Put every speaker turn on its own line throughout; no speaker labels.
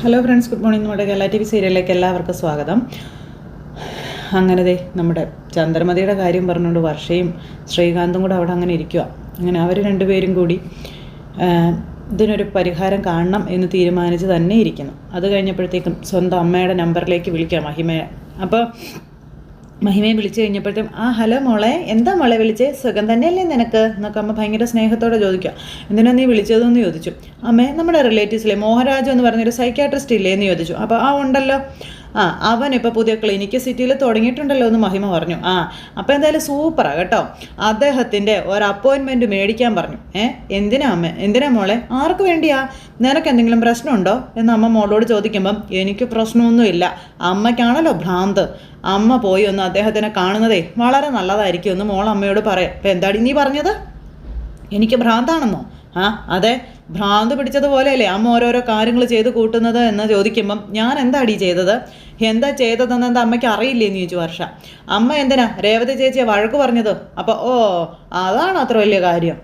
Hello friends good morning നമ്മുടെ Kerala T V സീരിയലിലേക്ക് എല്ലാവർക്കും സ്വാഗതം. അങ്ങനെ ദേ നമ്മുടെ ചന്ദ്രമതിയുടെ കാര്യം പറഞ്ഞുകൊണ്ട് വർഷയും ശ്രീകാന്തും കൂടെ അവിടെ അങ്ങനെ ഇരിക്കുക അങ്ങനെ അവർ രണ്ടുപേരും കൂടി ഇതിനൊരു പരിഹാരം കാണണം എന്ന് തീരുമാനിച്ച് തന്നെ ഇരിക്കുന്നു. അത് കഴിഞ്ഞപ്പോഴത്തേക്കും സ്വന്തം അമ്മയുടെ നമ്പറിലേക്ക് വിളിക്കാം മഹിമയെ അപ്പോൾ മഹിമയെ വിളിച്ചു കഴിഞ്ഞപ്പോഴത്തേക്കും ആ ഹലോ മോളെ എന്താ മോളെ വിളിച്ചേ? സുഖം തന്നെയല്ലേ നിനക്ക്? എന്നൊക്കെ അമ്മ ഭയങ്കര സ്നേഹത്തോടെ ചോദിക്കുക. എന്തിനാ നീ വിളിച്ചതെന്ന് ചോദിച്ചു? അമ്മേ നമ്മുടെ റിലേറ്റീവ്സിലെ മോഹരാജ് എന്ന് പറഞ്ഞൊരു സൈക്യാട്രിസ്റ്റ് ഇല്ലേ? എന്ന് ചോദിച്ചു. അപ്പോൾ ആ ഉണ്ടല്ലോ. ആ അവൻ ഇപ്പോൾ പുതിയ ക്ലിനിക്ക് സിറ്റിയിൽ തുടങ്ങിയിട്ടുണ്ടല്ലോ എന്ന് മഹിമ പറഞ്ഞു. ആ അപ്പോൾ എന്തായാലും സൂപ്പറാണ് കേട്ടോ. അദ്ദേഹത്തിന്റെ ഒരു അപ്പോയിൻമെന്റ് മേടിക്കാൻ പറഞ്ഞു. ഏ എന്തിനാ അമ്മ? എന്തിനാ മോളെ? ആർക്ക് വേണ്ടിയാ? നിനക്ക് എന്തെങ്കിലും പ്രശ്നമുണ്ടോ? എന്ന് അമ്മ മോളോട് ചോദിക്കുമ്പം എനിക്ക് പ്രശ്നമൊന്നുമില്ല. അമ്മയ്ക്കാണല്ലോ ഭ്രാന്ത്. അമ്മ പോയി ഒന്ന് അദ്ദേഹത്തിനെ കാണുന്നതേ വളരെ നല്ലതായിരിക്കും എന്ന് മോൾ അമ്മയോട് പറയാം. അപ്പം എന്താടി നീ പറഞ്ഞത്? എനിക്ക് ഭ്രാന്താണെന്നോ? ആ അതെ. ഭ്രാന്ത് പിടിച്ചതുപോലെയല്ലേ അമ്മ ഓരോരോ കാര്യങ്ങൾ ചെയ്ത് കൂട്ടുന്നത് എന്ന് ചോദിക്കുമ്പം ഞാൻ എന്താടി ചെയ്തത്? എന്താ ചെയ്തതെന്ന് എന്താ അമ്മയ്ക്ക് അറിയില്ലേ എന്ന് ചോദിച്ചു വർഷ. അമ്മ എന്തിനാ? രേവതി ചേച്ചിയെ വഴക്ക് പറഞ്ഞത്? അപ്പോൾ ഓ അതാണ് അത്ര വലിയ കാര്യം.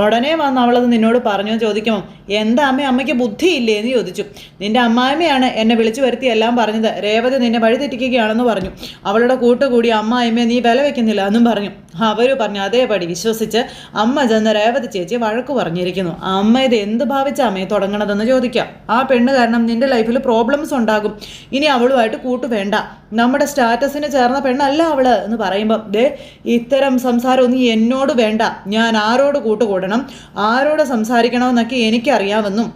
ഉടനെ വന്ന് അവളത് നിന്നോട് പറഞ്ഞു ചോദിക്കുമോ എന്താ അമ്മ അമ്മയ്ക്ക് ബുദ്ധിയില്ലേ? എന്ന് ചോദിച്ചു. നിന്റെ അമ്മായിമ്മയാണ് എന്നെ വിളിച്ചു വരുത്തി എല്ലാം പറഞ്ഞത്. രേവതി നിന്നെ വഴിതെറ്റിക്കുകയാണെന്ന് പറഞ്ഞു. അവളുടെ കൂട്ടുകൂടി അമ്മായിമ്മയെ നീ വില വെക്കുന്നില്ല എന്നും പറഞ്ഞു. അവർ പറഞ്ഞു അതേപടി വിശ്വസിച്ച് അമ്മ ചെന്ന് രേവതി ചേച്ചി വഴക്ക് പറഞ്ഞിരിക്കുന്നു. അമ്മ ഇത് എന്ത് ഭാവിച്ച അമ്മയെ തുടങ്ങണതെന്ന് ചോദിക്കാം. ആ പെണ്ണ് കാരണം നിന്റെ ലൈഫിൽ പ്രോബ്ലംസ് ഉണ്ടാകും. ഇനി അവളുമായിട്ട് കൂട്ടു വേണ്ട. നമ്മുടെ സ്റ്റാറ്റസിന് ചേർന്ന പെണ്ണല്ല അവൾ എന്ന് പറയുമ്പം ദേ ഇത്തരം സംസാരം ഒന്നും എന്നോട് വേണ്ട. ഞാൻ ആരോട് കൂട്ടുകൂടണം? ആരോട് സംസാരിക്കണമെന്നൊക്കെ എനിക്കറിയാമെന്നും.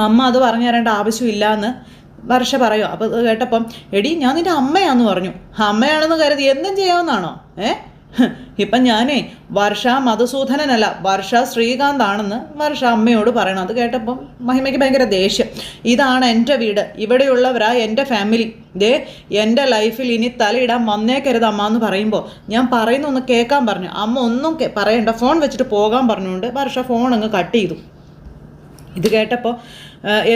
അമ്മ അത് പറഞ്ഞു തരേണ്ട ആവശ്യമില്ല എന്ന് വർഷ പറയും. അപ്പോൾ കേട്ടപ്പം എടി ഞാൻ നിന്റെ അമ്മയാന്ന് പറഞ്ഞു. അമ്മയാണെന്ന് കരുതി എന്തും ചെയ്യാവുന്നതാണോ? ഏ? ഹ്, ഇപ്പം ഞാനേ വർഷ മധുസൂദനനല്ല വർഷ ശ്രീകാന്താണെന്ന് വർഷ അമ്മയോട് പറയണം. അത് കേട്ടപ്പം മഹിമയ്ക്ക് ഭയങ്കര ദേഷ്യം. ഇതാണ് എന്റെ വീട് ഇവിടെയുള്ളവരാ എന്റെ ഫാമിലി. ദേ എന്റെ ലൈഫിൽ ഇനി തലയിടാൻ വന്നേക്കരുത് അമ്മ എന്ന് പറയുമ്പോൾ ഞാൻ പറയുന്ന ഒന്ന് കേൾക്കാൻ പറഞ്ഞു. അമ്മ ഒന്നും പറയണ്ട ഫോൺ വെച്ചിട്ട് പോകാൻ പറഞ്ഞുകൊണ്ട് വർഷ ഫോൺ അങ്ങ് കട്ട് ചെയ്തു. ഇത് കേട്ടപ്പോൾ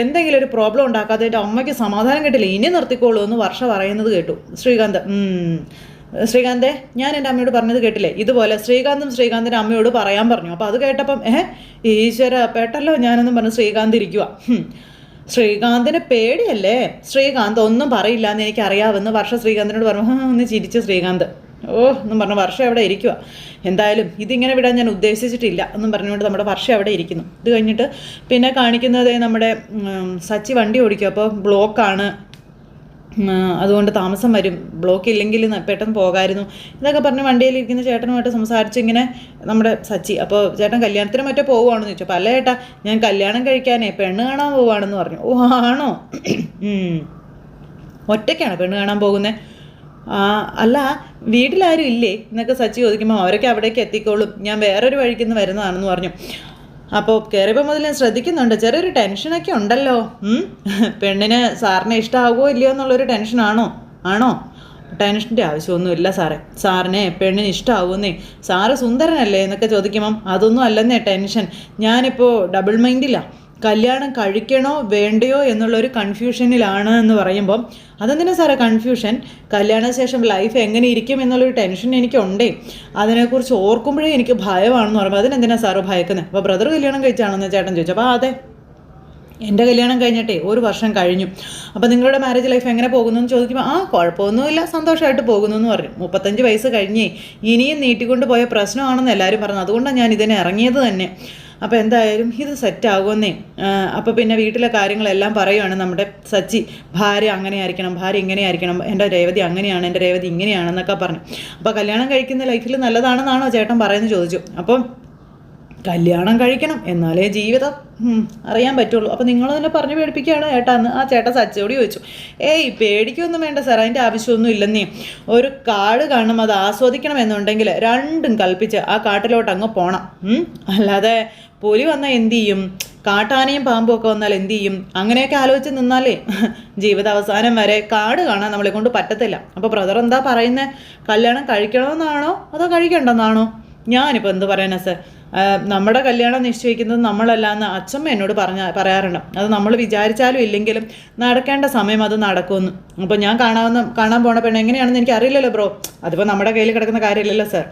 എന്തെങ്കിലും ഒരു പ്രോബ്ലം ഉണ്ടാക്കാതെ എന്റെ അമ്മയ്ക്ക് സമാധാനം കിട്ടില്ല. ഇനി നിർത്തിക്കോളൂ എന്ന് വർഷ പറയുന്നത് കേട്ടു ശ്രീകാന്ത്. ശ്രീകാന്തേ ഞാൻ എന്റെ അമ്മയോട് പറഞ്ഞത് കേട്ടില്ലേ? ഇതുപോലെ ശ്രീകാന്തും ശ്രീകാന്തിന്റെ അമ്മയോട് പറയാൻ പറഞ്ഞു. അപ്പോൾ അത് കേട്ടപ്പം ഏഹ് ഈശ്വര പെട്ടല്ലോ ഞാനൊന്നും പറഞ്ഞു ശ്രീകാന്ത് ഇരിക്കുക ശ്രീകാന്തിന് പേടിയല്ലേ? ശ്രീകാന്ത് ഒന്നും പറയില്ല എന്ന് എനിക്ക് അറിയാവുന്ന വർഷ ശ്രീകാന്തിനോട് പറഞ്ഞു "ഹാ, ഒന്ന് ചിരിച്ച് ശ്രീകാന്ത്. ഓ എന്നും പറഞ്ഞു വർഷം അവിടെ ഇരിക്കുക എന്തായാലും ഇതിങ്ങനെ വിടാൻ ഞാൻ ഉദ്ദേശിച്ചിട്ടില്ല എന്നും പറഞ്ഞുകൊണ്ട് നമ്മുടെ വർഷം അവിടെ ഇരിക്കുന്നു. ഇത് കഴിഞ്ഞിട്ട് പിന്നെ കാണിക്കുന്നത് നമ്മുടെ സച്ചി വണ്ടി ഓടിക്കും. അപ്പോൾ ബ്ലോക്കാണ് അതുകൊണ്ട് താമസം വരും. ബ്ലോക്ക് ഇല്ലെങ്കിൽ പെട്ടെന്ന് പോകായിരുന്നു. ഇതൊക്കെ പറഞ്ഞ് വണ്ടിയിലിരിക്കുന്ന ചേട്ടനുമായിട്ട് സംസാരിച്ച് ഇങ്ങനെ നമ്മുടെ സച്ചി അപ്പോൾ ചേട്ടൻ കല്യാണത്തിന് മറ്റേ പോവുകയാണെന്ന് ചോദിച്ചു. അപ്പോൾ അല്ല ചേട്ടാ ഞാൻ കല്യാണം കഴിക്കാനേ പെണ്ണ് കാണാൻ പോവുകയാണെന്ന് പറഞ്ഞു. ഓ ആണോ. ഒറ്റയ്ക്കാണ് പെണ്ണ് കാണാൻ പോകുന്നത് അല്ല വീട്ടിലാരും ഇല്ലേ? എന്നൊക്കെ സച്ചി ചോദിക്കുമ്പോൾ അവരൊക്കെ അവിടേക്ക് എത്തിക്കോളും. ഞാൻ വേറൊരു വഴിക്ക് നിന്ന് വരുന്നതാണെന്ന് പറഞ്ഞു. അപ്പോൾ കയറിയപ്പോൾ മുതൽ ഞാൻ ശ്രദ്ധിക്കുന്നുണ്ട്. ചെറിയൊരു ടെൻഷനൊക്കെ ഉണ്ടല്ലോ? പെണ്ണിന് സാറിനെ ഇഷ്ടമാകുമോ ഇല്ലയോ എന്നുള്ളൊരു ടെൻഷനാണോ ആണോ? ടെൻഷന്റെ ആവശ്യമൊന്നുമില്ല സാറേ. സാറിനെ പെണ്ണിന് ഇഷ്ടമാവുന്നേ സാറ് സുന്ദരനല്ലേ എന്നൊക്കെ ചോദിക്കുമ്പം അതൊന്നും അല്ലെന്നേ ടെൻഷൻ ഞാനിപ്പോൾ ഡബിൾ മൈൻഡിലാണ് കല്യാണം കഴിക്കണോ വേണ്ടയോ എന്നുള്ളൊരു കൺഫ്യൂഷനിലാണ് എന്ന് പറയുമ്പം അതെന്തിനാ സാറേ കൺഫ്യൂഷൻ കല്യാണശേഷം ലൈഫ് എങ്ങനെ ഇരിക്കും എന്നുള്ളൊരു ടെൻഷൻ എനിക്കുണ്ടേ. അതിനെക്കുറിച്ച് ഓർക്കുമ്പോഴേ എനിക്ക് ഭയമാണെന്ന് പറയുമ്പോൾ അതിനെന്തിനാ സാറ് ഭയക്കുന്നത് അപ്പോൾ ബ്രദർ കല്യാണം കഴിച്ചാണെന്ന് ചേട്ടൻ ചോദിച്ചു. അപ്പോൾ അതെ എന്റെ കല്യാണം കഴിഞ്ഞിട്ടേ ഒരു വർഷം കഴിഞ്ഞു. അപ്പോൾ നിങ്ങളുടെ മാരേജ് ലൈഫ് എങ്ങനെ പോകുന്നു എന്ന് ചോദിക്കുമ്പോൾ ആ കുഴപ്പമൊന്നുമില്ല സന്തോഷമായിട്ട് പോകുന്നു എന്ന് പറഞ്ഞു മുപ്പത്തഞ്ച് വയസ്സ് കഴിഞ്ഞേ ഇനിയും നീട്ടിക്കൊണ്ട് പോയ പ്രശ്നമാണെന്ന് എല്ലാവരും പറഞ്ഞു. അതുകൊണ്ടാണ് ഞാൻ ഇതിനെ ഇറങ്ങിയത് തന്നെ. അപ്പോൾ എന്തായാലും ഇത് സെറ്റാകുമെന്നേ അപ്പോൾ പിന്നെ വീട്ടിലെ കാര്യങ്ങളെല്ലാം പറയുവാണ് നമ്മുടെ സച്ചി. ഭാര്യ അങ്ങനെ ആയിരിക്കണം ഭാര്യ ഇങ്ങനെ ആയിരിക്കണം എന്റെ രേവതി അങ്ങനെയാണ് എന്റെ രേവതി ഇങ്ങനെയാണെന്നൊക്കെ പറഞ്ഞു. അപ്പോൾ കല്യാണം കഴിക്കുന്ന ലൈഫിൽ നല്ലതാണെന്നാണോ ചേട്ടൻ പറയുന്നത് ചോദിച്ചു. അപ്പം കല്യാണം കഴിക്കണം എന്നാലേ ജീവിതം അറിയാൻ പറ്റുള്ളൂ. അപ്പോൾ നിങ്ങൾ തന്നെ പറഞ്ഞു പേടിപ്പിക്കുകയാണ് ഏട്ടാന്ന് ആ ചേട്ടൻ സച്ചയോട് ചോദിച്ചു. ഏയ് പേടിക്കൊന്നും വേണ്ട സാർ അതിന്റെ ആവശ്യമൊന്നും ഇല്ലെന്നേ. ഒരു കാട് കാണണം അത് ആസ്വദിക്കണം എന്നുണ്ടെങ്കിൽ രണ്ടും കൽപ്പിച്ച് ആ കാട്ടിലോട്ട് അങ്ങ് പോണം. അല്ലാതെ പുലി വന്നാൽ എന്ത് ചെയ്യും? കാട്ടാനയും പാമ്പും ഒക്കെ വന്നാൽ എന്ത് ചെയ്യും? അങ്ങനെയൊക്കെ ആലോചിച്ച് നിന്നാലേ ജീവിത അവസാനം വരെ കാട് കാണാൻ നമ്മളെ കൊണ്ട് പറ്റത്തില്ല. അപ്പോൾ ബ്രദർ എന്താ പറയുന്നത് കല്യാണം കഴിക്കണമെന്നാണോ? അതോ കഴിക്കണ്ടെന്നാണോ? ഞാനിപ്പോൾ എന്ത് പറയാനാ സർ നമ്മുടെ കല്യാണം നിശ്ചയിക്കുന്നത് നമ്മളല്ല എന്ന് അച്ഛമ്മ എന്നോട് പറഞ്ഞ പറയാറുണ്ട്. അത് നമ്മൾ വിചാരിച്ചാലും ഇല്ലെങ്കിലും നടക്കേണ്ട സമയം അത് നടക്കുമെന്ന്. അപ്പോൾ ഞാൻ കാണാവുന്ന കാണാൻ പോണ പെണ്ണ് എങ്ങനെയാണെന്ന് എനിക്ക് അറിയില്ലല്ലോ ബ്രോ. അതിപ്പോൾ നമ്മുടെ കയ്യിൽ കിടക്കുന്ന കാര്യമില്ലല്ലോ സർ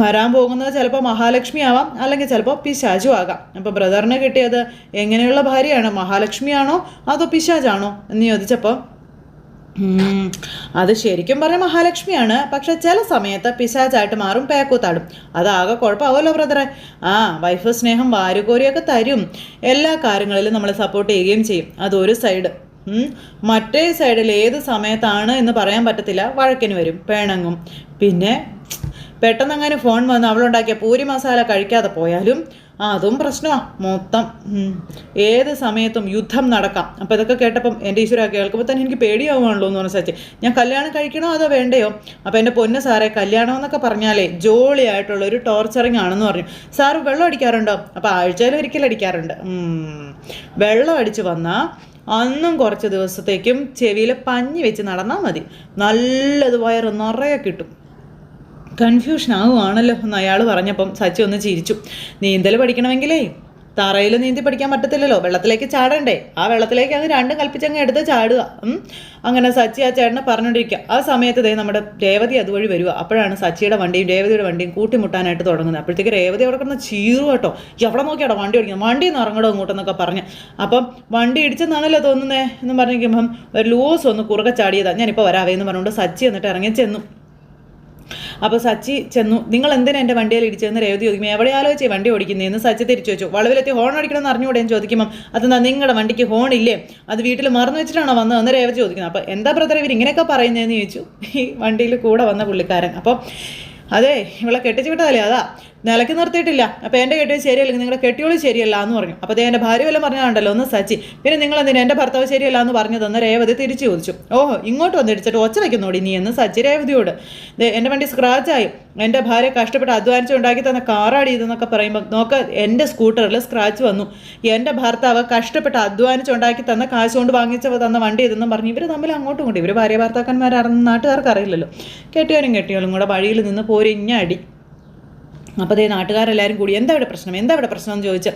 വരാൻ പോകുന്നത് ചിലപ്പോൾ മഹാലക്ഷ്മി ആവാം അല്ലെങ്കിൽ ചിലപ്പോൾ പിശാചു ആകാം. അപ്പോൾ ബ്രദറിന് കിട്ടിയത് എങ്ങനെയുള്ള ഭാര്യയാണ്? മഹാലക്ഷ്മിയാണോ? അതോ പിശാജാണോ എന്ന് ചോദിച്ചപ്പോൾ അത് ശരിക്കും പറഞ്ഞ മഹാലക്ഷ്മിയാണ്. പക്ഷെ ചില സമയത്ത് പിശാചായിട്ട് മാറും പേക്കൂത്താടും. അതാകെ കുഴപ്പമാവുമല്ലോ ബ്രദറെ ആ വൈഫ് സ്നേഹം വാരുകോരിയൊക്കെ തരും. എല്ലാ കാര്യങ്ങളിലും നമ്മളെ സപ്പോർട്ട് ചെയ്യുകയും ചെയ്യും. അതൊരു സൈഡ്. മറ്റേ സൈഡിൽ ഏത് സമയത്താണ് എന്ന് പറയാൻ പറ്റത്തില്ല. വഴക്കിന് വരും പേണങ്ങും. പിന്നെ പെട്ടെന്ന് അങ്ങനെ ഫോൺ വന്ന് അവളുണ്ടാക്കിയ പൂരി മസാല കഴിക്കാതെ പോയാലും അതും പ്രശ്നമാണ് മൊത്തം. ഏത് സമയത്തും യുദ്ധം നടക്കാം. അപ്പോൾ ഇതൊക്കെ കേട്ടപ്പം എന്റെ ഈശ്വര കേൾക്കുമ്പോൾ തന്നെ എനിക്ക് പേടിയാവുകയാണല്ലോ എന്ന് പറഞ്ഞ സച്ച്. ഞാൻ കല്യാണം കഴിക്കണോ അതോ വേണ്ടയോ? അപ്പോൾ എന്റെ പൊന്ന സാറേ കല്യാണം എന്നൊക്കെ പറഞ്ഞാലേ ജോളിയായിട്ടുള്ള ഒരു ടോർച്ചറിങ് ആണെന്ന് പറഞ്ഞു. സാറ് വെള്ളം അടിക്കാറുണ്ടോ? അപ്പോൾ ആഴ്ചയിൽ ഉം. വെള്ളം അടിച്ച് വന്നാൽ അന്നും കുറച്ച് ദിവസത്തേക്കും ചെവിയിൽ പഞ്ഞി വെച്ച് നടന്നാൽ മതി. നല്ലത് വയറ് നിറയെ കിട്ടും. കൺഫ്യൂഷൻ ആവുകയാണല്ലോ എന്ന് അയാൾ പറഞ്ഞപ്പം സച്ചി ഒന്ന് ചിരിച്ചു. നീന്തൽ പഠിക്കണമെങ്കിലേ തറയിൽ നീന്തി പഠിക്കാൻ പറ്റത്തില്ലല്ലോ. വെള്ളത്തിലേക്ക് ചാടണ്ടേ? ആ വെള്ളത്തിലേക്ക് അങ്ങ് രണ്ടും കൽപ്പിച്ചങ്ങ് എടുത്ത് ചാടുക. അങ്ങനെ സച്ചി ആ ചേട്ടനെ പറഞ്ഞുകൊണ്ടിരിക്കുക. ആ സമയത്ത് ദേ നമ്മുടെ രേവതി അതുവഴി വരിക അപ്പോഴാണ് സച്ചിയുടെ വണ്ടിയും രേവതിയുടെ വണ്ടിയും കൂട്ടിമുട്ടാനായിട്ട് തുടങ്ങുന്നത്. അപ്പോഴത്തേക്ക് രേവതി അവിടെ കിടന്ന് ചീറു കേട്ടോ. എവിടെ നോക്കിയാടോ വണ്ടി ഓടിക്കുന്നത്? വണ്ടി നിന്ന് ഇറങ്ങടോ അങ്ങോട്ടെന്നൊക്കെ പറഞ്ഞ്. അപ്പം വണ്ടി ഇടിച്ചെന്നാണല്ലോ തോന്നുന്നേ എന്ന് പറഞ്ഞിരിക്കുമ്പം ഒരു ലൂസ് ഒന്ന് കുറുകെ ചാടിയതാണ് ഞാനിപ്പോൾ വരാവേ എന്ന് പറഞ്ഞുകൊണ്ട് സച്ചി എന്നിട്ട് ഇറങ്ങി ചെന്നു. അപ്പോൾ സച്ചി ചെന്നു നിങ്ങൾ എന്തിനാ എന്റെ വണ്ടിയിൽ ഇടിച്ചതെന്ന് രേവതി ചോദിക്കും എവിടെ ആലോചിച്ചേ വണ്ടി ഓടിക്കുന്നതെന്ന് സച്ചി തിരിച്ചു വെച്ചു വളവിലെത്തി ഹോൺ അടിക്കണമെന്ന് അറിഞ്ഞുകൂടെ? എന്ന് ചോദിക്കുമ്പം അതെന്താ നിങ്ങളുടെ വണ്ടിക്ക് ഹോൺ ഇല്ലേ? അത് വീട്ടിൽ മറന്നു വെച്ചിട്ടാണോ വന്നതെന്ന് രേവതി ചോദിക്കുന്നത് അപ്പോൾ എന്താ ബ്രദർ ഇവർ ഇങ്ങനെയൊക്കെ പറയുന്നതെന്ന് ചോദിച്ചു. ഈ വണ്ടിയിൽ കൂടെ വന്ന പുള്ളിക്കാരൻ. അപ്പോൾ അതെ ഇവളെ കെട്ടിച്ചു വിട്ടതല്ലേ അതാ. നിലയ്ക്ക് നിർത്തിയിട്ടില്ല. അപ്പോൾ എന്റെ കെട്ടിയത് ശരിയല്ലെങ്കിൽ നിങ്ങളുടെ കെട്ടിയോളി ശരിയല്ല എന്ന് പറഞ്ഞു. അപ്പോൾ അതേ എന്റെ ഭാര്യ വല്ലതും പറഞ്ഞാണ്ടല്ലോ ഒന്ന് സച്ചി. പിന്നെ നിങ്ങൾ എന്തിനാ എന്റെ ഭർത്താവ് ശരിയല്ല എന്ന് പറഞ്ഞതെന്ന് രേവതി തിരിച്ചു ചോദിച്ചു. ഓഹോ ഇങ്ങോട്ട് വന്നിടിച്ചിട്ട് ഒച്ച വയ്ക്കുന്നോടി നീ എന്ന് സച്ചി രേവതിയോട്. എന്റെ വണ്ടി സ്ക്രാച്ചായി എന്റെ ഭാര്യ കഷ്ടപ്പെട്ട് അധ്വാനിച്ച് ഉണ്ടാക്കി തന്ന കാറാടി ഇതെന്നൊക്കെ പറയുമ്പോൾ നോക്ക എന്റെ സ്കൂട്ടറിൽ സ്ക്രാച്ച് വന്നു. എന്റെ ഭർത്താവ് കഷ്ടപ്പെട്ട് അധ്വാനിച്ച് ഉണ്ടാക്കി തന്ന കാശ് കൊണ്ട് വാങ്ങിച്ച തന്ന വണ്ടി ഇതെന്നും പറഞ്ഞ് ഇവർ തമ്മിൽ അങ്ങോട്ടും കൊണ്ട് ഇവർ ഭാര്യ ഭർത്താക്കന്മാരാണെന്ന് നാട്ടുകാർക്ക് അറിയില്ലല്ലോ കെട്ടിയവനും കെട്ടിയോളും കൂടെ വഴിയിൽ നിന്ന് പോരിഞ്ഞ അടി അപ്പോൾ അതേ നാട്ടുകാരെല്ലാവരും കൂടി എന്താ ഇവിടെ പ്രശ്നം? എന്താ ഇവിടെ പ്രശ്നം? എന്ന് ചോദിച്ച്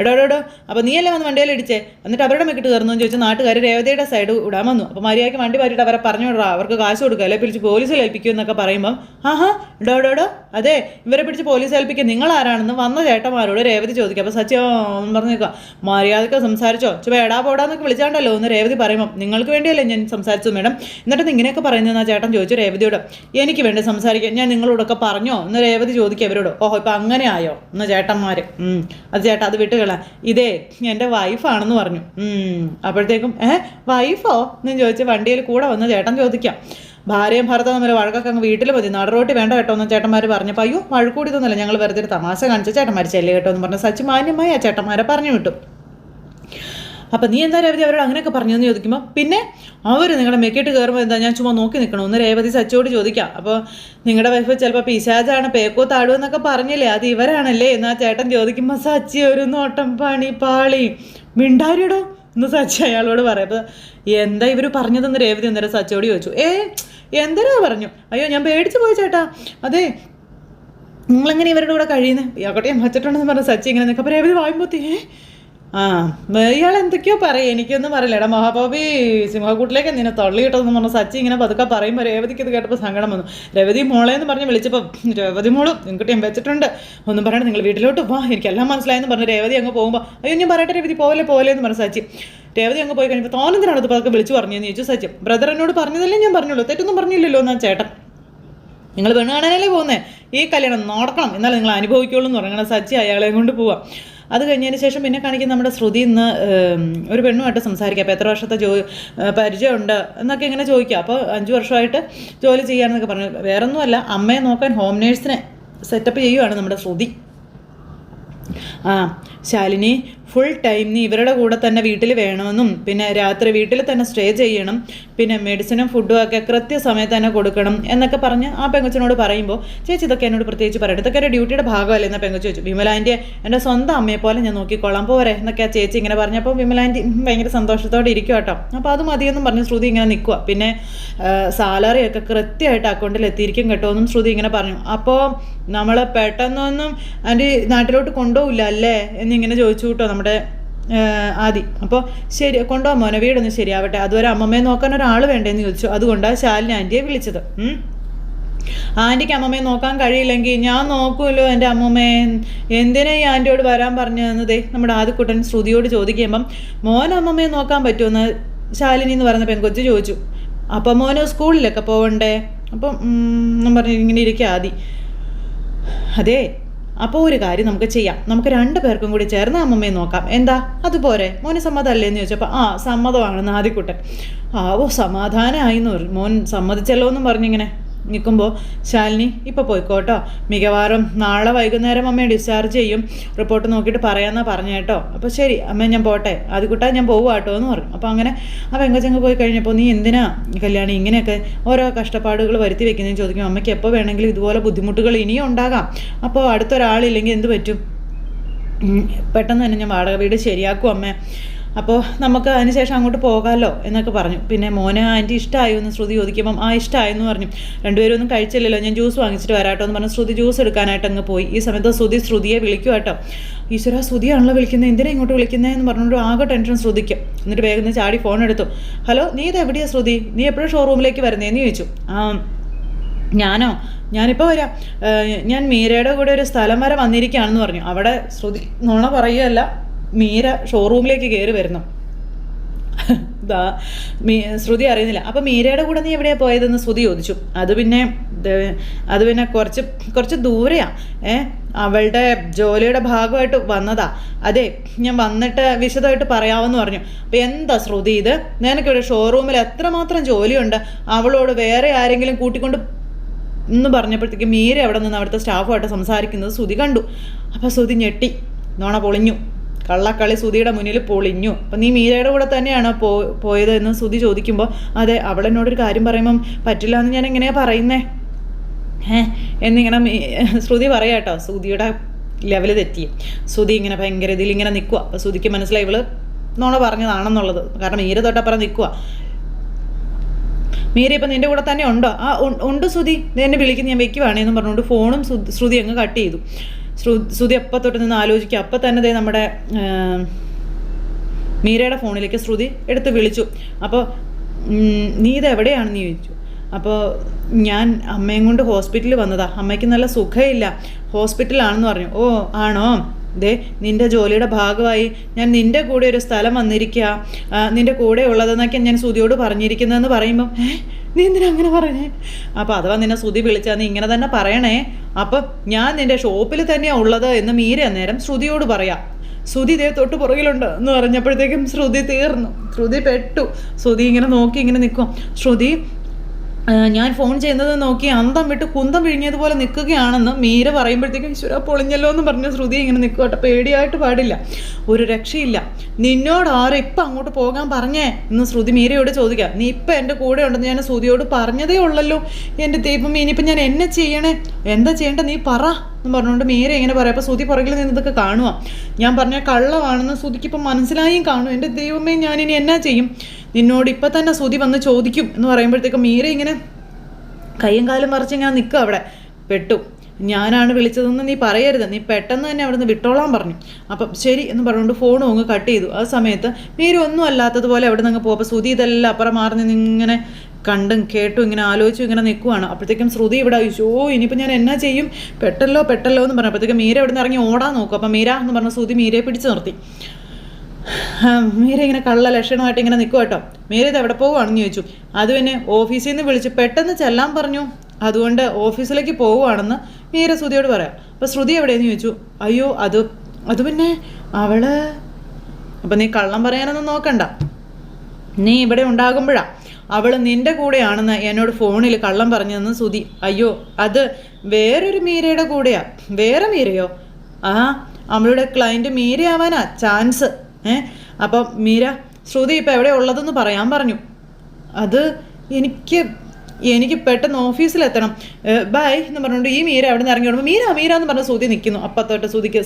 എടോ എടോ അപ്പോൾ നീയല്ലേ വന്ന് വണ്ടിയിൽ ഇടിച്ചേ? എന്നിട്ട് അവരുടെ മെക്കിട്ട് കയറുന്നു എന്ന് ചോദിച്ചു നാട്ടുകാർ രേവതയുടെ സൈഡ് ഇടാൻ വന്നു. അപ്പോൾ മര്യാദയ്ക്ക് വണ്ടി മാറ്റിയിട്ട് അവരെ പറഞ്ഞു വിടാം അവർക്ക് കാശ് കൊടുക്കുക അല്ലെ പിടിച്ച് പോലീസിൽ ഏൽപ്പിക്കും എന്നൊക്കെ പറയുമ്പം ആഹാ എടോ എടോ എടോ അതെ ഇവരെ പിടിച്ച് പോലീസ് ഏൽപ്പിക്കുക നിങ്ങൾ ആരാണെന്ന് വന്ന ചേട്ടന്മാരോട് രേവതി ചോദിക്കുക അപ്പോൾ പറഞ്ഞു നിൽക്കുക മര്യാദയ്ക്ക് സംസാരിച്ചോ? ചുവ എടാ പോടാന്നൊക്കെ വിളിച്ചാണ്ടല്ലോ എന്ന് രേവതി പറയുമ്പോൾ നിങ്ങൾക്ക് വേണ്ടിയല്ലേ ഞാൻ സംസാരിച്ചു മേഡം. എന്നിട്ട് ഇങ്ങനെയൊക്കെ പറയുന്നതെന്ന് ചേട്ടൻ ചോദിച്ചു രേവതിയോട്. എനിക്ക് വേണ്ടി സംസാരിക്കാം ഞാൻ നിങ്ങളോടൊക്കെ പറഞ്ഞോ? എന്ന് രേവതി ചോദിക്കുക അവരോട് ഓഹോ ഇപ്പം അങ്ങനെ ആയോ? എന്ന് ചേട്ടന്മാർ അത് ചേട്ടാ അത് വിട്ടുകള ഇതേ എന്റെ വൈഫാണെന്ന് പറഞ്ഞു. അപ്പോഴത്തേക്കും ഏഹ് വൈഫോ എന്ന് ചോദിച്ച് വണ്ടിയിൽ കൂടെ വന്ന് ചേട്ടൻ ചോദിക്കാം. ഭാര്യയും ഭർത്താവും തമ്മിൽ വഴക്കൊക്കെ അങ്ങ് വീട്ടിൽ മതി. നടറോട്ടി വേണ്ട കേട്ടോ എന്ന് ചേട്ടന്മാർ പറഞ്ഞപ്പോൾ അയ്യോ വഴക്കൂടിയതൊന്നുമല്ല. ഞങ്ങൾ വെറുതെ ഒരു തമാശ കാണിച്ച ചേട്ടന്മാർ ചെല്ലു കേട്ടോ എന്ന് പറഞ്ഞാൽ സച്ചി മാന്യമായി ആ ചേട്ടന്മാരെ പറഞ്ഞു വിട്ടു. അപ്പം നീ എന്താ രേവതി അവരോട് അങ്ങനെയൊക്കെ പറഞ്ഞു എന്ന് ചോദിക്കുമ്പോൾ പിന്നെ അവർ നിങ്ങളുടെ മെക്കിട്ട് കയറുമ്പോൾ എന്താ? ഞാൻ ചുമ്മാ നോക്കി നിൽക്കണം ഒന്ന് രേവതി സച്ചോട് ചോദിക്കാം. അപ്പോൾ നിങ്ങളുടെ വൈഫ് ചിലപ്പോൾ പിശാജാണ് പേക്കോ താടു എന്നൊക്കെ പറഞ്ഞില്ലേ? അത് ഇവരാണല്ലേ? എന്ന് ആ ചേട്ടൻ ചോദിക്കുമ്പോൾ സച്ചി ഒരു നോട്ടം പണി പാളി. മിണ്ടാരിടോ എന്ന് സച്ചി അയാളോട് പറയാം. അപ്പോൾ എന്താ ഇവർ പറഞ്ഞതെന്ന് രേവതി ഒന്നേരം സച്ചോട് ചോദിച്ചു. ഏ എന്തരാ പറഞ്ഞു? അയ്യോ ഞാൻ പേടിച്ചു പോയി ചേട്ടാ. അതെ നിങ്ങളെങ്ങനെ ഇവരുടെ കൂടെ കഴിയുന്നത് ഇയാൾക്കോട്ടെ ഞാൻ വച്ചിട്ടുണ്ടെന്ന് പറഞ്ഞ സച്ചി ഇങ്ങനെ നിൽക്കും അപ്പോൾ രേവതി വായുമ്പോത്തി ഏ ആ ഇയാൾ എന്തൊക്കെയോ പറയും. എനിക്കൊന്നും പറയില്ല എടാ മഹാബാബി സിംഹക്കൂട്ടിലേക്ക് നിന്നെ തള്ളിയിട്ടതെന്ന് പറഞ്ഞ സച്ചി ഇങ്ങനെ പതുക്കെ പറയുമ്പോൾ രേവതിക്ക് ഇത് കേട്ടപ്പോൾ സങ്കടം വന്നു. രേവതി മോളെ എന്ന് പറഞ്ഞ് വിളിച്ചപ്പോൾ രേവതി മോളും നിങ്ങൾക്ക് ഞാൻ വെച്ചിട്ടുണ്ട്. ഒന്നും പറയണ്ട നിങ്ങൾ വീട്ടിലോട്ട് വാ. എനിക്കെല്ലാം മനസ്സിലായെന്ന് പറഞ്ഞ് രേവതി അങ്ങ് പോകുമ്പോൾ അയ്യോ ഞാൻ പറയട്ടെ രേവതി പോലെ പോലെ എന്ന് പറഞ്ഞ സച്ചി. രേവതി അങ്ങ് പോയി കഴിഞ്ഞപ്പോൾ തോന്നുന്നതിനാണ് അത് പതുക്കെ വിളിച്ചു പറഞ്ഞതെന്ന് ചോദിച്ചു സച്ചി. ബ്രദർ എന്നോട് പറഞ്ഞതല്ലേ ഞാൻ പറഞ്ഞുള്ളൂ. തെറ്റൊന്നും പറഞ്ഞില്ലല്ലോ എന്നാ ചേട്ടൻ. നിങ്ങൾ പെണ്ണ് കാണാനല്ലേ പോകുന്നത് ഈ കല്യാണം നടക്കണം. എന്നാലും നിങ്ങൾ അനുഭവിക്കുള്ളൂ എന്ന് പറയണം സച്ചി അയാളെ കൊണ്ട് പോവാം. അത് കഴിഞ്ഞതിന് ശേഷം പിന്നെ കാണിക്കുന്ന നമ്മുടെ ശ്രുതി ഇന്ന് ഒരു പെണ്ണുമായിട്ട് സംസാരിക്കുക അപ്പോൾ എത്ര വർഷത്തെ ജോ പരിചയമുണ്ട് എന്നൊക്കെ ഇങ്ങനെ ചോദിക്കുക അപ്പോൾ അഞ്ച് വർഷമായിട്ട് ജോലി ചെയ്യാമെന്നൊക്കെ പറഞ്ഞു. വേറൊന്നുമല്ല അമ്മയെ നോക്കാൻ ഹോം നേഴ്സിനെ സെറ്റപ്പ് ചെയ്യുവാണ് നമ്മുടെ ശ്രുതി. ആ ശാലിനി ഫുൾ ടൈം നീ ഇവരുടെ കൂടെ തന്നെ വീട്ടിൽ വേണമെന്നും പിന്നെ രാത്രി വീട്ടിൽ തന്നെ സ്റ്റേ ചെയ്യണം പിന്നെ മെഡിസിനും ഫുഡും ഒക്കെ കൃത്യസമയത്ത് തന്നെ കൊടുക്കണം എന്നൊക്കെ പറഞ്ഞ് ആ പെങ്കൊച്ചിനോട് പറയുമ്പോൾ ചേച്ചി ഇതൊക്കെ എന്നോട് പ്രത്യേകിച്ച് പറയട്ടെ ഇതൊക്കെ എന്റെ ഡ്യൂട്ടിയുടെ ഭാഗമല്ലേ? എന്ന പെങ്കൊച്ച് ചോദിച്ചു. വിമലാന്റെ എന്റെ സ്വന്തം അമ്മയെ പോലെ ഞാൻ നോക്കിക്കോളാം പോരെ എന്നൊക്കെ ആ ചേച്ചി ഇങ്ങനെ പറഞ്ഞപ്പോൾ വിമലാന്റെ ഭയങ്കര സന്തോഷത്തോടെ ഇരിക്കും കേട്ടോ അപ്പോൾ അത് മതിയെന്നും പറഞ്ഞ് ശ്രുതി ഇങ്ങനെ നിൽക്കുക പിന്നെ സാലറി ഒക്കെ കൃത്യമായിട്ട് അക്കൗണ്ടിൽ എത്തിയിരിക്കും കേട്ടോ എന്നും ശ്രുതി ഇങ്ങനെ പറഞ്ഞു. അപ്പോൾ നമ്മൾ പെട്ടെന്നൊന്നും അതിന്റെ നാട്ടിലോട്ട് കൊണ്ടുപോകില്ല അല്ലേ എന്നിങ്ങനെ ചോദിച്ചു കേട്ടോ നമ്മുടെ ആദി. അപ്പോൾ ശരി കൊണ്ടുപോകാൻ മോനെ വീടൊന്ന് ശരിയാവട്ടെ. അതുവരെ അമ്മമ്മയെ നോക്കാൻ ഒരാൾ വേണ്ടേന്ന് ചോദിച്ചു. അതുകൊണ്ടാണ് ശാലിനി ആന്റിയെ വിളിച്ചത്. ആന്റിക്ക് അമ്മമ്മയെ നോക്കാൻ കഴിയില്ലെങ്കിൽ ഞാൻ നോക്കുമല്ലോ എന്റെ അമ്മമ്മയെ എന്തിനാ ഈ ആന്റിയോട് വരാൻ പറഞ്ഞു തന്നതേ നമ്മുടെ ആദ്യക്കുട്ടൻ ശ്രുതിയോട് ചോദിക്കുമ്പം മോൻ അമ്മമ്മയെ നോക്കാൻ പറ്റുമെന്ന് ശാലിനി എന്ന് പറയുന്ന പെൺകൊച്ച് ചോദിച്ചു. അപ്പം മോന് സ്കൂളിലൊക്കെ പോവണ്ടേ? അപ്പം ഞാൻ പറഞ്ഞു ഇങ്ങനെ ഇരിക്കുക ആദി. അതെ അപ്പോൾ ഒരു കാര്യം നമുക്ക് ചെയ്യാം. നമുക്ക് രണ്ട് പേർക്കും കൂടി ചേർന്ന് അമ്മമ്മയെ നോക്കാം. എന്താ? അതുപോലെ. മോന് സമ്മതമല്ലേ എന്ന് ചോദിച്ചപ്പോൾ ആ സമ്മതമാണ് നാദിക്കുട്ടൻ. ആവോ സമാധാനമായി എന്ന് മോൻ സമ്മതിച്ചല്ലോ എന്നും പറഞ്ഞിങ്ങനെ. നിൽക്കുമ്പോൾ ശാലിനി ഇപ്പോൾ പോയിക്കോട്ടോ. മിക്കവാറും നാളെ വൈകുന്നേരം അമ്മയെ ഡിസ്ചാർജ് ചെയ്യും. റിപ്പോർട്ട് നോക്കിയിട്ട് പറയാമെന്നാണ് പറഞ്ഞു കേട്ടോ അപ്പോൾ ശരി അമ്മ ഞാൻ പോട്ടെ. അത് കൂട്ടാ ഞാൻ പോവാട്ടോ എന്ന് പറഞ്ഞു. അപ്പോൾ അങ്ങനെ ആ വെങ്കച്ചങ്ങ് പോയി കഴിഞ്ഞപ്പോൾ നീ എന്തിനാ കല്യാണി ഇങ്ങനെയൊക്കെ ഓരോ കഷ്ടപ്പാടുകൾ വരുത്തി വെക്കുന്നതെന്ന് ചോദിക്കും അമ്മയ്ക്ക് എപ്പോൾ വേണമെങ്കിലും ഇതുപോലെ ബുദ്ധിമുട്ടുകൾ ഇനിയും ഉണ്ടാകാം. അപ്പോൾ അടുത്തൊരാളില്ലെങ്കിൽ എന്ത് പറ്റും? പെട്ടെന്ന് തന്നെ ഞാൻ വാടക വീട് ശരിയാക്കും അമ്മേ. അപ്പോൾ നമുക്ക് അതിനുശേഷം അങ്ങോട്ട് പോകാമല്ലോ എന്നൊക്കെ പറഞ്ഞു. പിന്നെ മോന് ആന്റി ഇഷ്ടമായോ എന്ന് ശ്രുതി ചോദിക്കുമ്പം ആ ഇഷ്ടമായെന്ന് പറഞ്ഞു. രണ്ടുപേരും ഒന്നും കഴിച്ചില്ലല്ലോ ഞാൻ ജ്യൂസ് വാങ്ങിച്ചിട്ട് വരാട്ടോ എന്ന് പറഞ്ഞ് ശ്രുതി ജ്യൂസ് എടുക്കാനായിട്ട് അങ്ങ് പോയി. ഈ സമയത്ത് ശ്രുതി ശ്രുതിയെ വിളിക്കും കേട്ടോ. ഈശ്വര ശ്രുതിയാണല്ലോ വിളിക്കുന്നത് എന്തിനാ ഇങ്ങോട്ട് വിളിക്കുന്നത് എന്ന് പറഞ്ഞുകൊണ്ട് ആകെ ടെൻഷൻ ശ്രുതിക്കും. എന്നിട്ട് വേഗം ചാടി ഫോൺ എടുത്തു. ഹലോ നീ ഇത് എവിടെയാ ശ്രുതി? നീ എപ്പോഴും ഷോറൂമിലേക്ക് വരുന്നതെന്ന് ചോദിച്ചു. ആ ഞാനോ? ഞാനിപ്പോൾ വരാം. ഞാൻ മീരയുടെ കൂടെ ഒരു സ്ഥലം വരെ വന്നിരിക്കുകയാണെന്ന് പറഞ്ഞു. അവിടെ ശ്രുതി നുണ പറയുകയല്ല. മീര ഷോറൂമിലേക്ക് കയറി വരുന്നു. ദാ മീ ശ്രുതി അറിയുന്നില്ല. അപ്പം മീരയുടെ കൂടെ നീ എവിടെയാ പോയതെന്ന് ശ്രുതി ചോദിച്ചു. അത് പിന്നെ അത് പിന്നെ കുറച്ച് കുറച്ച് ദൂരെയാണ് ഏ അവളുടെ ജോലിയുടെ ഭാഗമായിട്ട് വന്നതാ. അതെ ഞാൻ വന്നിട്ട് വിശദമായിട്ട് പറയാമെന്ന് പറഞ്ഞു. അപ്പം എന്താ ശ്രുതി ഇത്? നിനക്കിവിടെ ഷോറൂമിൽ എത്രമാത്രം ജോലിയുണ്ട്? അവളോട് വേറെ ആരെങ്കിലും കൂട്ടിക്കൊണ്ട് എന്ന് പറഞ്ഞപ്പോഴത്തേക്ക് മീര അവിടെ നിന്ന് അവിടുത്തെ സ്റ്റാഫുമായിട്ട് സംസാരിക്കുന്നത് ശ്രുതി കണ്ടു. അപ്പോൾ ശ്രുതി ഞെട്ടി. നോണ പൊളിഞ്ഞു. കള്ളക്കളി സുധിയുടെ മുന്നിൽ പൊളിഞ്ഞു. അപ്പം നീ മീരയുടെ കൂടെ തന്നെയാണോ പോ പോയത് എന്ന് സുധി ചോദിക്കുമ്പോൾ അതെ അവളെന്നോടൊരു കാര്യം പറയുമ്പം പറ്റില്ല എന്ന് ഞാൻ എങ്ങനെയാ പറയുന്നേ? ഏ എന്നിങ്ങനെ ശ്രുതി പറയാട്ടോ സുധിയുടെ ലെവൽ തെറ്റി. സുധി ഇങ്ങനെ ഭയങ്കര ഇതിൽ ഇങ്ങനെ നിൽക്കുക അപ്പോൾ സുധിക്ക് മനസ്സിലായി ഇവൾ നോണ പറഞ്ഞതാണെന്നുള്ളത്. കാരണം മീര തൊട്ടപ്പുറം നിൽക്കുക മീര ഇപ്പം നിന്റെ കൂടെ തന്നെ ഉണ്ടോ? ആ ഉണ്ട് ശ്രുതി എന്നെ വിളിക്കുന്ന ഞാൻ വെക്കുവാണേന്നും പറഞ്ഞുകൊണ്ട് ഫോണും ശ്രുതി അങ്ങ് കട്ട് ചെയ്തു. ശ്രുതി അപ്പം തൊട്ട് നിന്ന് ആലോചിക്കുക. അപ്പം തന്നെ ദേ നമ്മുടെ മീരയുടെ ഫോണിലേക്ക് ശ്രുതി എടുത്ത് വിളിച്ചു. അപ്പോൾ നീ ഇത് എവിടെയാണെന്ന് ചോദിച്ചു. അപ്പോൾ ഞാൻ അമ്മയും കൊണ്ട് ഹോസ്പിറ്റലിൽ വന്നതാ. അമ്മയ്ക്ക് നല്ല സുഖമില്ല ഹോസ്പിറ്റലാണെന്ന് പറഞ്ഞു. ഓ ആണോ? ദേ നിന്റെ ജോലിയുടെ ഭാഗമായി ഞാൻ നിന്റെ കൂടെ ഒരു സ്ഥലം വന്നിരിക്കുക നിന്റെ കൂടെ ഉള്ളതെന്നൊക്കെ ഞാൻ ശ്രുതിയോട് പറഞ്ഞിരിക്കുന്നതെന്ന് പറയുമ്പം ഏഹ് നീ എന്തിനാ അങ്ങനെ പറഞ്ഞേ അപ്പോൾ അഥവാ നിന്നെ ശ്രുതി വിളിച്ചാൽ നീ ഇങ്ങനെ തന്നെ പറയണേ അപ്പം ഞാൻ നിന്റെ ഷോപ്പിൽ തന്നെയാണ് ഉള്ളത് എന്ന് മീര അന്നേരം ശ്രുതിയോട് പറയാം. ശ്രുതി ഇതേ തൊട്ട് പുറകിലുണ്ട് എന്ന് പറഞ്ഞപ്പോഴത്തേക്കും ശ്രുതി തീർന്നു. ശ്രുതി പെട്ടു. ശ്രുതി ഇങ്ങനെ നോക്കി ഇങ്ങനെ നിൽക്കും ശ്രുതി ഞാൻ ഫോൺ ചെയ്യുന്നത് നോക്കി അന്തം വിട്ട് കുന്തം വിഴിഞ്ഞതുപോലെ നിൽക്കുകയാണെന്ന് മീര പറയുമ്പോഴത്തേക്കും ഈശ്വര പൊളിഞ്ഞല്ലോ എന്ന് പറഞ്ഞ ശ്രുതി ഇങ്ങനെ നിൽക്കട്ടെ പേടിയായിട്ട് പാടില്ല. ഒരു രക്ഷയില്ല. നിന്നോട് ആരും ഇപ്പം അങ്ങോട്ട് പോകാൻ പറഞ്ഞേ എന്ന് ശ്രുതി മീരയോട് ചോദിക്കാം നീ ഇപ്പം എന്റെ കൂടെ ഉണ്ടെന്ന് ഞാൻ ശ്രുതിയോട് പറഞ്ഞതേ ഉള്ളല്ലോ. എന്റെ ദൈവം ഇനിയിപ്പം ഞാൻ എന്നെ ചെയ്യണേ? എന്താ ചെയ്യേണ്ടത്? നീ പറ. എന്ന് പറഞ്ഞുകൊണ്ട് മീര ഇങ്ങനെ പറയാം. അപ്പോൾ ശ്രുതി പുറകിൽ നിന്നതൊക്കെ കാണുക ഞാൻ പറഞ്ഞ കള്ളമാണെന്ന് ശ്രുതിക്ക് ഇപ്പം മനസ്സിലായും കാണും. എന്റെ ദൈവമേ ഞാനിനി എന്നാ ചെയ്യും? നിന്നോട് ഇപ്പം തന്നെ ശ്രുതി വന്ന് ചോദിക്കും എന്ന് പറയുമ്പോഴത്തേക്കും മീര ഇങ്ങനെ കയ്യും കാലും മറിച്ച് ഇങ്ങനെ നിൽക്കുക അവിടെ. പെട്ടു. ഞാനാണ് വിളിച്ചതെന്ന് നീ പറയരുത്. നീ പെട്ടെന്ന് തന്നെ അവിടെ നിന്ന് വിട്ടോളാൻ പറഞ്ഞു. അപ്പം ശരി എന്ന് പറഞ്ഞുകൊണ്ട് ഫോണും അങ്ങ് കട്ട് ചെയ്തു. ആ സമയത്ത് മീര ഒന്നും അല്ലാത്തതുപോലെ അവിടെ നിന്ന് പോകും അപ്പോൾ ശ്രുതി ഇതെല്ലാം അപ്പുറം മാറി ഇങ്ങനെ കണ്ടും കേട്ടും ഇങ്ങനെ ആലോചിച്ചും ഇങ്ങനെ നിൽക്കുവാണ് അപ്പോഴത്തേക്കും ശ്രുതി ഇവിടെ അയ്യോ ഇനിയിപ്പോൾ ഞാൻ എന്നാ ചെയ്യും? പെട്ടല്ലോ പെട്ടല്ലോ എന്ന് പറഞ്ഞു. അപ്പോഴത്തേക്കും മീര ഇവിടെ നിന്ന് ഇറങ്ങി ഓടാൻ നോക്കും. അപ്പം മീര എന്ന് പറഞ്ഞ ശ്രുതി മീരയെ പിടിച്ചു നിർത്തി. മീര ഇങ്ങനെ കള്ള ലക്ഷണമായിട്ട് ഇങ്ങനെ നിൽക്കുക കേട്ടോ. മീര ഇത് എവിടെ പോവുകയാണെന്ന് ചോദിച്ചു. അത് പിന്നെ ഓഫീസിൽ നിന്ന് വിളിച്ച് പെട്ടെന്ന് ചെല്ലാൻ പറഞ്ഞു. അതുകൊണ്ട് ഓഫീസിലേക്ക് പോവുകയാണെന്ന് മീര ശ്രുതിയോട് പറയാം. അപ്പോൾ ശ്രുതി എവിടെയെന്ന് ചോദിച്ചു. അയ്യോ അത് അത് പിന്നെ അവൾ അപ്പം നീ കള്ളം പറയാനൊന്നും നോക്കണ്ട. നീ ഇവിടെ ഉണ്ടാകുമ്പോഴാ. അവൾ നിന്റെ കൂടെയാണെന്ന് എന്നോട് ഫോണിൽ കള്ളം പറഞ്ഞതെന്ന് സുതി അയ്യോ അത് വേറൊരു മീരയുടെ കൂടെയാ. വേറെ മീരയോ? ആ അവളുടെ ക്ലയന്റ് മീരയാവാനാ ചാൻസ് ഏ അപ്പം മീര ശ്രുതി ഇപ്പം എവിടെ ഉള്ളതെന്ന് പറയാൻ പറഞ്ഞു. അത് എനിക്ക് എനിക്ക് പെട്ടെന്ന് ഓഫീസിലെത്തണം ബൈ എന്ന് പറഞ്ഞുകൊണ്ട് ഈ മീര അവിടെ നിന്ന് ഇറങ്ങി വിടുമ്പോൾ മീര മീര എന്ന് പറഞ്ഞ സുതി നിൽക്കുന്നു അപ്പത്തോട്ട് ശ്രുതിക്ക്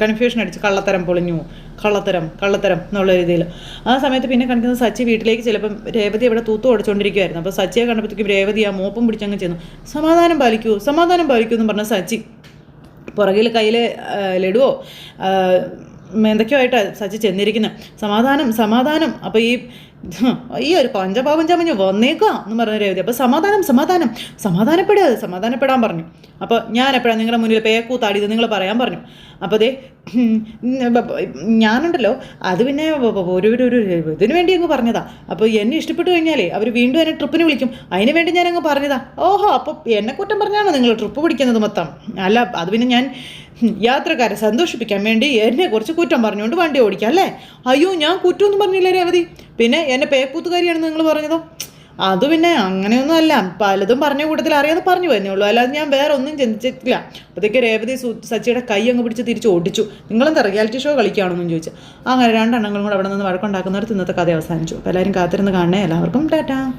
കൺഫ്യൂഷൻ അടിച്ച് കള്ളത്തരം പൊളിഞ്ഞു. കള്ളത്തരം കള്ളത്തരം എന്നുള്ള രീതിയിൽ. ആ സമയത്ത് പിന്നെ കണിക്കുന്ന സച്ചി വീട്ടിലേക്ക് ചിലപ്പം രേവതി അവിടെ തൂത്തു ഓടിച്ചുകൊണ്ടിരിക്കുമായിരുന്നു അപ്പോൾ സച്ചിയെ കണ്ടപ്പോഴത്തേക്കും രേവതി ആ മോപ്പും പിടിച്ചങ്ങ് ചെന്നു. സമാധാനം പാലിക്കൂ സമാധാനം പാലിക്കൂ എന്ന് പറഞ്ഞ സച്ചി പുറകിൽ കയ്യിൽ ലഡുവോ എന്തൊക്കെയോ ആയിട്ടാണ് സച്ചി ചെന്നിരിക്കുന്നത് സമാധാനം സമാധാനം. അപ്പോൾ ഈ ഈ ഒരു പഞ്ചപാപം ചമഞ്ഞ് വന്നേക്കുക എന്ന് പറഞ്ഞ രേവതി. അപ്പോൾ സമാധാനം സമാധാനം. സമാധാനപ്പെടുക സമാധാനപ്പെടാൻ പറഞ്ഞു. അപ്പോൾ ഞാൻ എപ്പോഴാണ് നിങ്ങളുടെ മുന്നിൽ പേക്കൂത്താടിയത് നിങ്ങൾ പറയാൻ പറഞ്ഞു. അപ്പോൾ ഉം, ഞാനുണ്ടല്ലോ അത് പിന്നെ ഒരു ഇതിനു വേണ്ടി അങ്ങ് പറഞ്ഞതാ. അപ്പോൾ എന്നെ ഇഷ്ടപ്പെട്ടു കഴിഞ്ഞാലേ അവർ വീണ്ടും എന്നെ ട്രിപ്പിന് വിളിക്കും. അതിന് വേണ്ടി ഞാൻ അങ്ങ് പറഞ്ഞതാ. ഓഹോ അപ്പോൾ എന്നെ കുറ്റം പറഞ്ഞാണോ നിങ്ങൾ ട്രിപ്പ് പിടിക്കുന്നത് മൊത്തം? അല്ല അത് പിന്നെ ഞാൻ യാത്രക്കാരെ സന്തോഷിപ്പിക്കാൻ വേണ്ടി എന്നെ കുറച്ച് കുറ്റം പറഞ്ഞുകൊണ്ട് വണ്ടി ഓടിക്കാം അല്ലേ? അയ്യോ ഞാൻ കുറ്റമൊന്നും പറഞ്ഞില്ല രേവതി? പിന്നെ എന്നെ പേക്കൂത്തുകാരിയാണെന്ന് നിങ്ങൾ പറഞ്ഞതോ? അത് പിന്നെ അങ്ങനെയൊന്നും അല്ല പലതും പറഞ്ഞ കൂട്ടത്തിൽ അറിയാതെ പറഞ്ഞു പോയെന്നേ ഉള്ളൂ. അല്ലാതെ ഞാൻ വേറെ ഒന്നും ചിന്തിച്ചിട്ടില്ല. അപ്പോഴത്തേക്ക് രേവതി സച്ചിയുടെ കൈ അങ്ങ് പിടിച്ച് തിരിച്ച് ഓടിച്ചു. നിങ്ങളെന്താ റിയാലിറ്റി ഷോ കളിക്കുകയാണെന്നും ചോദിച്ചു. അങ്ങനെ രണ്ടെണ്ണങ്ങളും കൂടെ അവിടെ നിന്ന് വഴക്കുണ്ടാക്കുന്നവർ ഇന്നത്തെ കഥ അവസാനിച്ചു. അപ്പോൾ എല്ലാവരും കാത്തിരുന്ന് കാണണേ. എല്ലാവർക്കും ടാറ്റാ.